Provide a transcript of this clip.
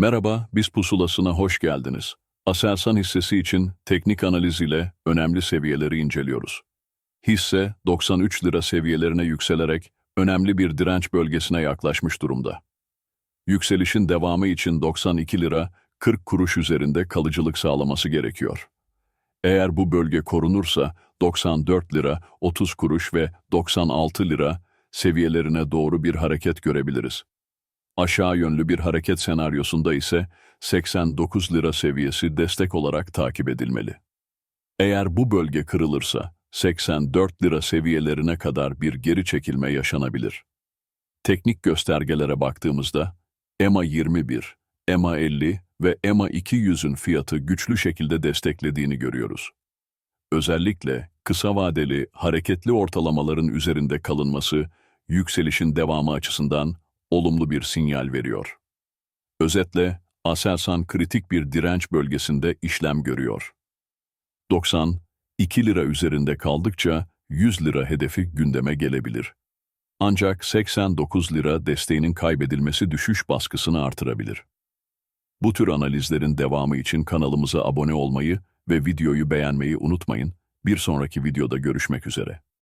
Merhaba, biz pusulasına hoş geldiniz. Aselsan hissesi için teknik analiz ile önemli seviyeleri inceliyoruz. Hisse 93 lira seviyelerine yükselerek önemli bir direnç bölgesine yaklaşmış durumda. Yükselişin devamı için 92 lira 40 kuruş üzerinde kalıcılık sağlaması gerekiyor. Eğer bu bölge korunursa 94 lira 30 kuruş ve 96 lira seviyelerine doğru bir hareket görebiliriz. Aşağı yönlü bir hareket senaryosunda ise 89 lira seviyesi destek olarak takip edilmeli. Eğer bu bölge kırılırsa 84 lira seviyelerine kadar bir geri çekilme yaşanabilir. Teknik göstergelere baktığımızda EMA 21, EMA 50 ve EMA 200'ün fiyatı güçlü şekilde desteklediğini görüyoruz. Özellikle kısa vadeli hareketli ortalamaların üzerinde kalınması yükselişin devamı açısından olumlu bir sinyal veriyor. Özetle Aselsan kritik bir direnç bölgesinde işlem görüyor. 90, 2 lira üzerinde kaldıkça 100 lira hedefi gündeme gelebilir. Ancak 89 lira desteğinin kaybedilmesi düşüş baskısını artırabilir. Bu tür analizlerin devamı için kanalımıza abone olmayı ve videoyu beğenmeyi unutmayın. Bir sonraki videoda görüşmek üzere.